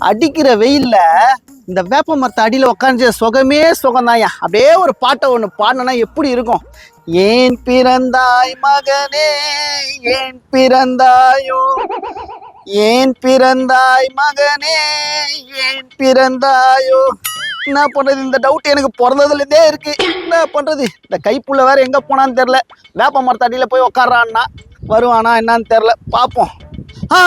அடிக்கிற வெயில்ல இந்த வேப்ப மரத்தை அடியில் உட்காந்து சுகமே சுகம்தாயா அப்படியே ஒரு பாட்டை ஒன்று பாடினா எப்படி இருக்கும்? ஏன் பிறந்தாய் மகனே ஏன் பிறந்தாயோ ஏன் பிறந்தாய் மகனே ஏன் பிறந்தாயோ என்ன பண்ணுறது இந்த டவுட் எனக்கு பிறந்ததுலேருந்தே இருக்கு. என்ன பண்ணுறது இந்த கைப்புள்ள வேற எங்கே போனான்னு தெரில வேப்ப அடியில் போய் உக்காடுறான்னா வருவானா என்னன்னு தெரில பார்ப்போம் ஆ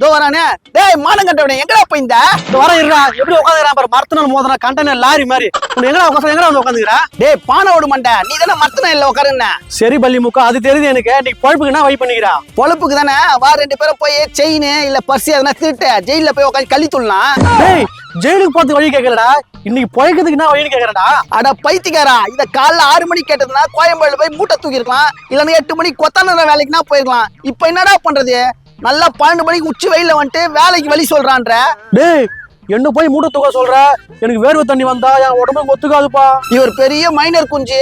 இதோ வரானே. டேய் மானம் கட்டவனே எங்கடா போயிருந்த இந்த? வர இருடா. எப்படி உட்காந்துக்கிறான் பாரு மரத்தினால் மோதனா கண்டனர் லாரி மாதிரி. உன்னை எங்கடா உட்காந்து எங்கடா வந்து உட்காந்துக்கிறா? டேய் பானை விட மாட்டே நீ தானே மரத்தன இல்லை உட்காருன்ன? சரி பள்ளி முக்கா அது தெரியுது எனக்கு. நீ பழப்புக்கு என்ன வை பண்ணிக்கிறா? பொழப்புக்கு தானே. வா ரெண்டு பேரும் போய் செயின் இல்ல பர்ஸ் எதனா திருட்டு. ஜெயில போய் உட்காந்து கழி துள்ளலாம் டேய் ஜெயிலுக்கு பார்த்து வழி கேட்கலடா இன்னைக்கு பழக்கிறதுக்கு என்ன வழின்னு கேட்கறடா அட பைத்தியக்காரா. இத காலைல ஆறு மணிக்கு கேட்டதுன்னா கோயம்பேடுல போய் மூட்டை தூக்கிருக்கலாம் இல்லைன்னா எட்டு மணிக்கு கொத்தான வேலைக்குனா போயிருக்கலாம். இப்போ என்னடா பண்றது? நல்லா பன்னெண்டு மணிக்கு உச்சி வெயில வந்துட்டு வேலைக்கு வழி சொல்றான்ற. டேய் என்ன போய் மூட்டை தூக்க சொல்ற? எனக்கு வேர்வை தண்ணி வந்தா என் உடம்புக்கு ஒத்துக்காதுப்பா. இவர் பெரிய மைனர் குஞ்சு.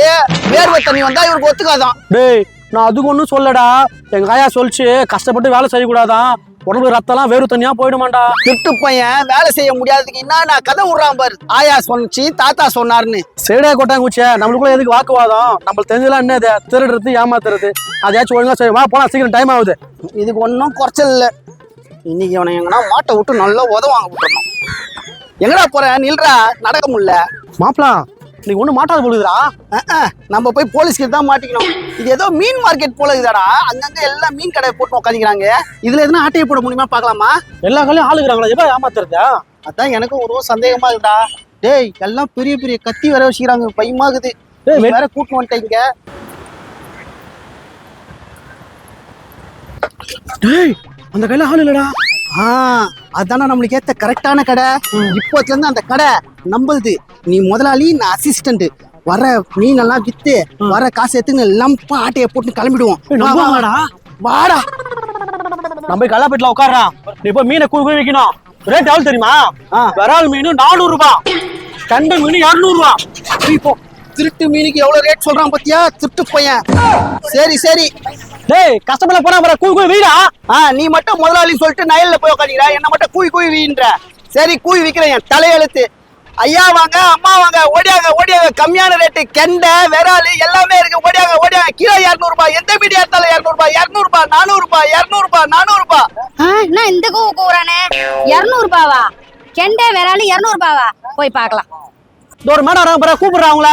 வேர்வை தண்ணி வந்தா இவருக்கு ஒத்துக்காதான். டேய் நான் அதுக்கு ஒன்றும் சொல்லடா. எங்க ஆயா சொல்லிச்சு கஷ்டப்பட்டு வேலை செய்யக்கூடாதான். உடம்புல ரத்தம்லாம் வேர்வை தண்ணியா போயிடுமாண்டா? திட்டு பையன் வேலை செய்ய முடியாததுக்கு என்ன கதை விடுறான் பாரு. ஆயா சொன்னிச்சு தாத்தா சொன்னாருன்னு. சரிடா கொட்டாங்குச்சிய நம்மளுக்குள்ள எதுக்கு வாக்குவாதம்? நம்மளுக்கு தெரிஞ்சலாம் என்ன இது? திருடுறது ஏமாத்துறது. அதையாச்சும் ஒழுங்கா செய்யுமா போனா சீக்கிரம் டைம் ஆகுது. இதுக்கு ஒன்றும் குறைச்சல் இல்லை. இன்னைக்கு அவனை எங்கன்னா மாட்டை விட்டு நல்லா உதவாங்க விட்டுறணும். எங்கடா போற? நில்றா நடக்க முடியல. மாப்பிளா நீ ஒன்றும் மாட்டாது அஹ், நம்ம போய் போலீஸ்க்கு தான் மாட்டிக்கணும். இது ஏதோ மீன் மார்க்கெட் போல இதுடா அங்கங்க எல்லாம் மீன் கடை போட்டு உட்காந்துக்கிறாங்க இதுல எதுனா ஆட்டையை போட முடியுமா பார்க்கலாமா? எல்லா கல்லையும் ஆளுக்குறாங்களா? எப்ப ஏமாத்துறதா? அதான் எனக்கும் ஒரு சந்தேகமா இருக்குடா. டேய் எல்லாம் பெரிய பெரிய கத்தி வர வச்சுக்கிறாங்க. பயமாகுது. வேற கூட்டு வந்துட்டீங்க டேய் அந்த கையில ஆள் இல்லடா. ஆ அதானே நம்மளுக்கு ஏத்த கரெக்டான கடை. இப்போத்துல இருந்து அந்த கடை நம்புது நீ முதலாளி நான் அசிஸ்டன்ட் வர மீன் எல்லாம் வித்து வர காசு எடுத்துன்னு லம்பா ஆட்டைய போட்டு கிளம்பிடுவோம். வாடா. நம்ம கல்லாப்பேட்டில் உட்காடுறான் நீ போய் மீனை கூழ் கூழ் வைக்கணும். ரேட் எவ்வளவு தெரியுமா. விரால் மீன் நானூறு ரூபாய் கண்ட மீன் இரநூறு ரூபாய் இப்போ திருட்டு மீனுக்கு எவ்வளவு ரேட் சொல்றான் பாத்தியா? திருட்டு பையன். சரி சரி. டேய் கஷ்டப்பட போனா வர கூழ் கூழ் வீடா? ஆ நீ மட்டும் முதலாளி சொல்லிட்டு நயல்ல போய் உட்காந்துக்கிற என்ன மட்டும் கூய் கூய் வீன்ற. சரி கூய் விக்கிறேன் என் தலையெழுத்து. ஐயா வாங்க அம்மா வாங்க ஓடியாங்க ஓடியாங்க. கம்மியான ரேட்டு கெண்டை விரால் எல்லாமே இருக்கு. ஓடியாங்க ஓடியாங்க. கிலோ இரநூறுபா எந்த மீடியா எடுத்தாலும் இரநூறுபா இரநூறுபா நானூறுபா இரநூறுபா நானூறுபா. என்ன இந்த கூ கூறானே இரநூறுபாவா? கெண்டை விராலு இரநூறுபாவா? போய் பார்க்கலாம். ஒரு மேடம் வராங்க அவங்கள.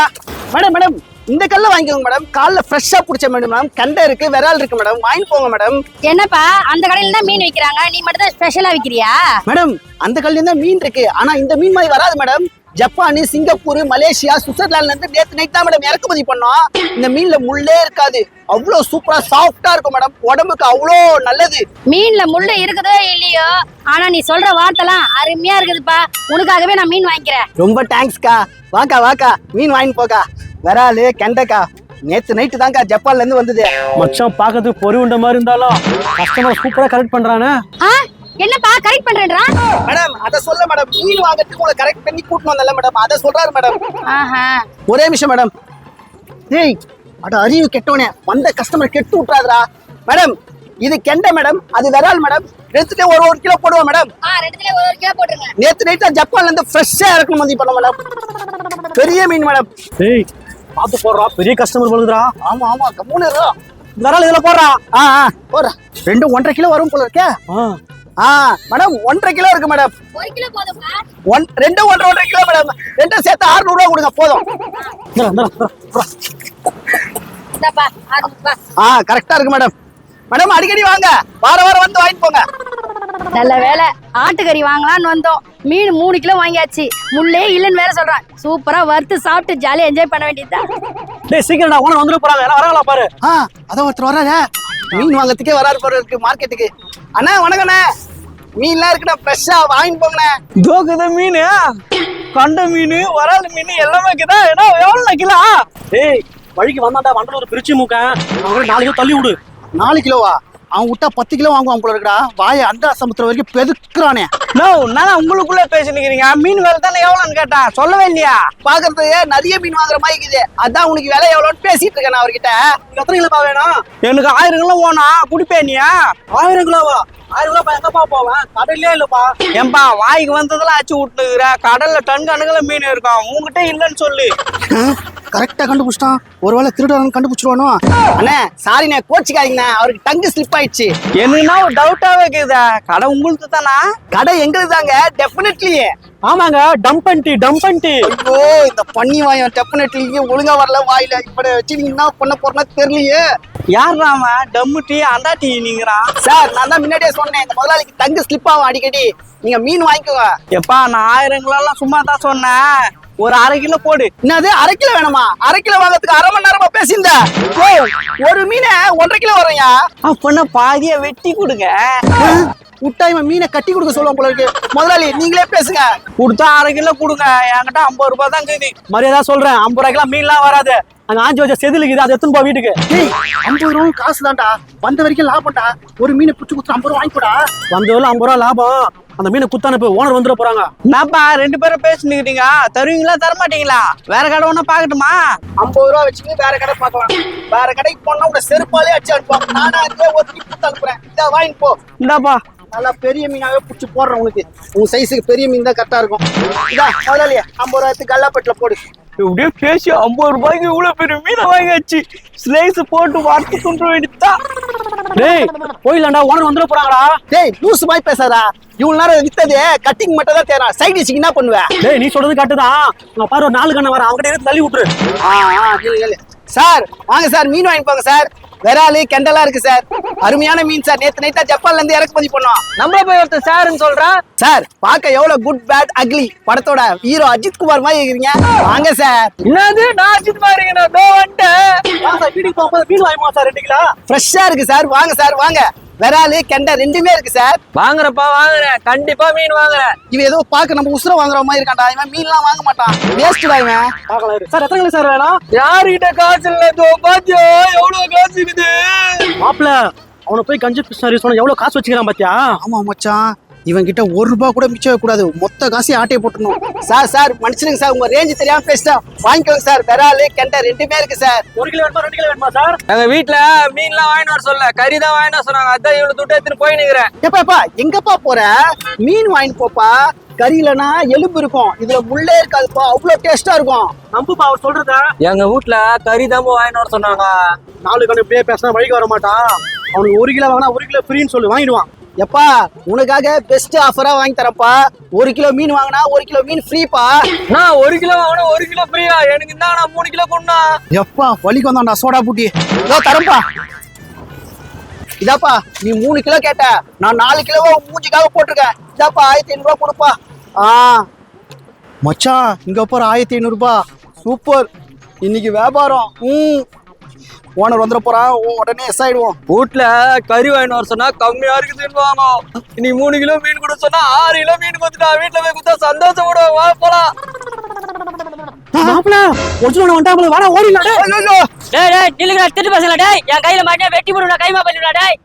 Madam madam. இந்த கல்ல வாங்கிக்கோங்க மேடம் காலைல ஃப்ரெஷ்ஷா பிடிச்ச மேடம் மேடம் கெண்டை இருக்கு விரால் இருக்கு மேடம் வாங்கி போங்க மேடம் என்னப்பா அந்த கடையில தான் மீன் விக்கிறாங்க. நீ மட்டும் தான் ஸ்பெஷலா விக்கிறியா? மேடம் அந்த கல்ல தான் மீன் இருக்கு. ஆனா இந்த மீன் மாதிரி வராது மேடம் ஜப்பான் சிங்கப்பூர் மலேசியா சுவிட்சர்லாந்துல இருந்து நேத்து நைட் தான் மேடம் இறக்குமதி பண்ணோம். இந்த மீன்ல முள்ளே இருக்காது. அவ்வளோ சூப்பரா சாஃப்டா இருக்கும் மேடம் உடம்புக்கு அவ்வளோ நல்லது. மீன்ல முள்ளு இருக்குதோ இல்லையோ ஆனா நீ சொல்ற வார்த்தைலாம் அருமையா இருக்குதுப்பா. உனக்காகவே நான் மீன் வாங்கிக்கிறேன். ரொம்ப தேங்க்ஸ்க்கா வாக்கா வாக்கா. மீன் வாங்கி போக்கா. விராலு கெண்டைக்கா. நேத்து நைட்டு தான்க்கா ஜப்பான்ல இருந்து வந்தது. மச்சான் பார்க்கறதுக்கு பொறி உண்ட மாதிரி இருந்தாலும் கஸ்டமர் சூப்பரா கரெக்ட் பண்றானே. என்னப்பா கரெக்ட் பண்றேன்றா? மேடம் அதை சொல்ல மேடம் மீன் வாங்குறதுக்கு உங்களை கரெக்ட் பண்ணி கூட்டிட்டு வந்தல மேடம் அதை சொல்றாரு மேடம் ஆஹா. ஒரே நிமிஷம் மேடம் டேய் அட அறிவு கெட்டவனே. வந்த கஸ்டமர் கெட்டு விட்றாதடா மேடம் இது கெண்டை மேடம் அது விரால் மேடம் எடுத்துட்டு ஒரு ஒரு கிலோ போடுவோம் மேடம் ஆ ரெண்டுத்துல ஒரு ஒரு கிலோ போட்டுருங்க. நேத்து நைட்ல ஜப்பான்ல இருந்து ஃப்ரெஷ்ஷா இறக்குமதி வந்து பண்ண மேடம் பெரிய மீன் மேடம் டேய் பார்த்து போடுறான் பெரிய கஸ்டமர் போடுதுடா ஆமா ஆமா. கம்முன்னு இருக்கா விரால் இதுல போடுறான் ஆ ஆ. போடுற. ரெண்டும் ஒன்றரை கிலோ வரும் போல இருக்கே. ஆ மேடம் ஒன்றரை கிலோ இருக்கு மேடம் ஒரு கிலோ போதும்ப்பா ஒன் ரெண்டும் ஒன்றரை ஒன்றரை கிலோ மேடம் ரெண்டும் சேர்த்து 600 ரூபா கொடுங்க போதும். ஆ கரெக்டா இருக்கு மேடம் மேடம் அடிக்கடி வாங்க. வார வாரம் வந்து வாங்கிட்டு போங்க. நல்ல வேலை. ஆட்டுக்கறி வாங்கலாம்னு வந்தோம். மீன் மூணு கிலோ வாங்கியாச்சு. முள்ளே இல்லைன்னு வேற சொல்றான் சூப்பரா வறுத்து சாப்பிட்டு ஜாலியா என்ஜாய் பண்ண வேண்டியதுதான். டேய் சீக்கிரம்டா ஓனர் வந்துட போறாங்க. எல்லாம் வராங்களா பாரு. ஆ அதான் ஒருத்தர் வராரே மீன் வாங்கறதுக்கே வராரு போற இருக்கு மார்க்கெட்டுக்கு. அண்ணா வணக்கண்ணே மீன்லாம் இருக்குண்ணா ஃப்ரெஷ்ஷா வாங்கிட்டு போங்கண்ணே. தோக்குத மீன் கண்ட மீன் வரால் மீன் எல்லாமே இருக்குதா? ஏன்னா எவ்வளோ கிலோ? டேய் வழிக்கு வந்தாண்டா வண்டலூர் பிரிச்சு மூக்க அவங்க நாலு கிலோ தள்ளி விடு. நாலு கிலோவா? அவன் விட்டா பத்து கிலோ வாங்குவான் போல இருக்கடா. வாய அந்த சமுத்திரம் வரைக்கும் பெதுக்குறானே. நோ நான் உங்களுக்குள்ள பேசினுக்கிறீங்க மீன் வேலை தானே எவ்வளோன்னு கேட்டேன். சொல்லவே இல்லையா? பாக்குறது நிறைய மீன் வாங்குற மாதிரி இருக்குது. அதான் உனக்கு விலை எவ்வளோன்னு பேசிட்டு இருக்கேன் நான் அவர்கிட்ட. எத்தனை கிலோப்பா வேணும்? எனக்கு ஆயிரம் கிலோ வேணும் குடிப்பேனியா ஆயிரம் கிலோவா? ஆயிரம் கிலோ எங்கப்பா போவேன்? கடையிலே இல்லப்பா. ஏன்பா வாய்க்கு வந்ததெல்லாம் அச்சு விட்டுனுக்குற. கடல்ல டன் கணக்குல மீன் இருக்கும் உங்ககிட்ட இல்லைன்னு சொல்லு. கரெக்டா கண்டுபிடிச்சிட்டான். ஒருவேளை திருடன் கண்டுபிடிச்சிருவானோ? அண்ணே சாரிண்ணே கோச்சிக்காதீங்கண்ணே. அவருக்கு டங்கு ஸ்லிப் ஆயிடுச்சு. என்னன்னா ஒரு டவுட்டாவே இருக்குதா கடை உங்களுக்கு தானா? கடை எங்களுக்கு தாங்க டெஃபினெட்லி ஆமாங்க டம்பன்டி டம்பன்டி ஐயோ இந்த பண்ணி வாயம் டெஃபினெட்லி ஒழுங்கா வரல வாயில இப்ப வச்சு நீங்க என்ன பண்ண போறேன்னா தெரியலையே. யார் ராம டம்மு டீ அண்டா டீ நீங்கிறான். சார் நான் தான் முன்னாடியே சொன்னேன் இந்த முதலாளிக்கு தங்கு ஸ்லிப் ஆகும் அடிக்கடி. நீங்க மீன் வாங்கிக்கோங்க. எப்பா நான் எல்லாம் சும்மா தான் சொன்னேன். ஒரு அரை கிலோ போடு. என்னது? அரை கிலோ வேணுமா? அரை கிலோ வாங்கறதுக்கு அரை மணி நேரமா பேசியிருந்த. ஒரு மீனை ஒன்றரை கிலோ வரையா அப்பனா பாதியா வெட்டி கொடுங்க. விட்டா இவன் மீனை கட்டி கொடுக்க சொல்லுவான் போல இருக்கு. முதலாளி நீங்களே பேசுங்க. கொடுத்தா அரை கிலோ கொடுங்க. என்கிட்ட ஐம்பது ரூபாய் தான் இருக்குது. மரியாதை சொல்றேன். ஐம்பது ரூபாய்க்குலாம் மீன்லாம் வராது. அங்க ஆஞ்சி வச்ச செதிலுக்குது அதை எடுத்துன்னு போ வீட்டுக்கு. ஐம்பது ரூபா காசு தான்டா வந்த வரைக்கும் லாபம்டா. ஒரு மீனை பிடிச்சி கொடுத்து ஐம்பது ரூபா வாங்கிக்கூடா. வந்தவரை ஐம்பது ரூபா லாபம். அந்த மீனை குத்தான போய் ஓனர் வந்துட போறாங்க. என்னப்பா ரெண்டு பேரும் பேசினுக்கிறீங்க தருவீங்களா தர மாட்டீங்களா வேற கடை ஒண்ணு பாக்கட்டுமா ஐம்பது ரூபா வச்சுட்டு வேற கடை பார்க்கலாம். வேற கடைக்கு போனா உங்க செருப்பாலே அடிச்சு அனுப்புவாங்க. நானா அதே ஒரு கொடுத்து அனுப்புறேன். இதை வாங்கி போ. இந்தாப்பா. நல்லா பெரிய மீனாவே பிடிச்சி போடுறேன் உனக்கு. உன் சைஸுக்கு பெரிய மீன் தான் கரெக்டா இருக்கும். இதா முதலாளி ஐம்பது ரூபாய்க்கு கல்லாப்பேட்டில் போடு. இப்படியே பேசி ஐம்பது ரூபாய்க்கு இவ்வளவு பெரிய மீனை வாங்கியாச்சு. ஸ்லைஸ் போட்டு வார்த்தை துண்டு வேண்டியதுதான் டேய் போயிடலாம்டா ஓனர் வந்துட போறாங்கடா. டேய் லூசு மாதிரி பேசாதா இவ்வளவு நேரம் வித்தது கட்டிங் மட்டும் தான் தேரா சைட் டிஷ்க்கு என்ன பண்ணுவேன் டேய் நீ சொல்றது கட்டுதான் நான் பாரு ஒரு நாலு கண்ணை வர அவங்ககிட்ட எடுத்து தள்ளி விட்டுரு. சார் வாங்க சார் மீன் வாங்கி போங்க சார். விராலு கெண்டலா இருக்கு சார். அருமையான மீன் சார். நேத்து நைட்டா ஜப்பான்ல இருந்து இறக்குமதி பண்ணோம். நம்மள போய் ஒருத்தர் சாருன்னு சொல்றான் சார் பார்க்க எவ்வளவு குட் பேட் அக்லி படத்தோட ஹீரோ அஜித் குமார் மாதிரி இருக்கிறீங்க. வாங்க சார். என்னது? நான் அஜித் பாருங்க நான் தோ வந்துட்டேன் வா சார் வீட்டுக்கு போகும்போது மீன் வாங்கிப்போம் சார் ரெண்டு கிலோ. ஃப்ரெஷ்ஷா இருக்கு சார். வாங்க சார் வாங்க. விராலு கெண்டை ரெண்டுமே இருக்கு சார். வாங்குறப்பா வாங்குறேன். கண்டிப்பா மீன் வாங்குறேன். இவன் ஏதோ பார்க்க நம்ம உசுர வாங்குற மாதிரி இருக்கான்டா. இவன் மீன்லாம் வாங்க மாட்டான். வேஸ்ட்டுடா இவன். பார்க்கலாம் இரு. சார் எத்தனை கிலோ சார் வேணும்? யாருகிட்ட காசு இல்ல தோ பாத்தியோ? எவ்வளவு காசு இருக்குது? மாப்பிள அவனை போய் கஞ்சி பிஸ்னாரி சொன்ன எவ்வளவு காசு வச்சுக்கிறான் பாத்தியா? ஆமா மச்சான். இவன் கிட்ட ஒரு ரூபாய் கூட மிச்சம் கூடாது மொத்த காசையும் ஆட்டையை போட்டுணும் சார் சார் மனுஷனுங்க சார் உங்க ரேஞ்சு தெரியாம பேசிட்டேன் வாங்கிக்கோங்க சார் விராலு கெண்டை ரெண்டுமே இருக்கு சார். ஒரு கிலோ வேணுமா ரெண்டு கிலோ வேணுமா சார்? எங்க வீட்டுல மீன்லாம் வாங்கிட்டு வர சொல்ல. கறி தான் வர சொன்னாங்க. அதான் இவ்வளவு துட்டு எடுத்துட்டு போய் நிக்கிறேன் ஏப்பாப்பா எங்கப்பா போற? மீன் வாங்கிட்டு போப்பா. கறியிலனா எலும்பு இருக்கும். இதுல முள்ளே இருக்காதுப்பா. அவ்வளவு டேஸ்டா இருக்கும். நம்புப்பா அவர் சொல்றத. எங்க வீட்டுல கறி தான் வர சொன்னாங்க. நாலு கண்ணு இப்படியே பேசினா வழிக்கு வர மாட்டான். அவனுக்கு ஒரு கிலோ வாங்கினா ஒரு கிலோ ஃப்ரீன்னு சொல்லி வாங்கிடுவான். எப்பா உனக்காக பெஸ்ட் ஆஃபரா வாங்கி தரப்பா ஒரு கிலோ மீன் வாங்கினா ஒரு கிலோ மீன் ஃப்ரீப்பா நான் ஒரு கிலோ வாங்கினா ஒரு கிலோ ஃப்ரீயா எனக்கு தான் நான் மூணு கிலோ கொண்டா எப்பா வலிக்கு வந்தான்டா சோடா பூட்டி. இதோ தரப்பா இதாப்பா நீ மூணு கிலோ கேட்ட. நான் நாலு கிலோவா மூஞ்சிக்காக போட்டிருக்கேன். இதாப்பா ஆயிரத்தி ஐநூறுபா கொடுப்பா. ஆ. மச்சான் இங்க பாரு ஆயிரத்தி ஐநூறுபா. சூப்பர். இன்னைக்கு வியாபாரம். ம். ஓனர் வந்துட போறான் உ- உடனே எஸ் ஆயிடுவோம் வீட்டுல கறி வாங்கிட்டு வர சொன்னா கம்மியா இருக்குதுன்னு வாங்க நீ மூணு கிலோ மீன் கூட சொன்னா ஆறு கிலோ மீன் கொடுத்துட்டா வீட்டுல போய் கொடுத்தா சந்தோஷப்படுவோம் வா போலாம். மாப்பிள ஒரிஜினல் வந்துட்டாங்களே வாடா ஓடிடலாம் டேய். டேய் டேய் நில்லுங்கடா திட்டு பேசல டேய். என் கையில மாட்டியா வெட்டி போடுடா கைமா பண்ணிடுடா டேய்.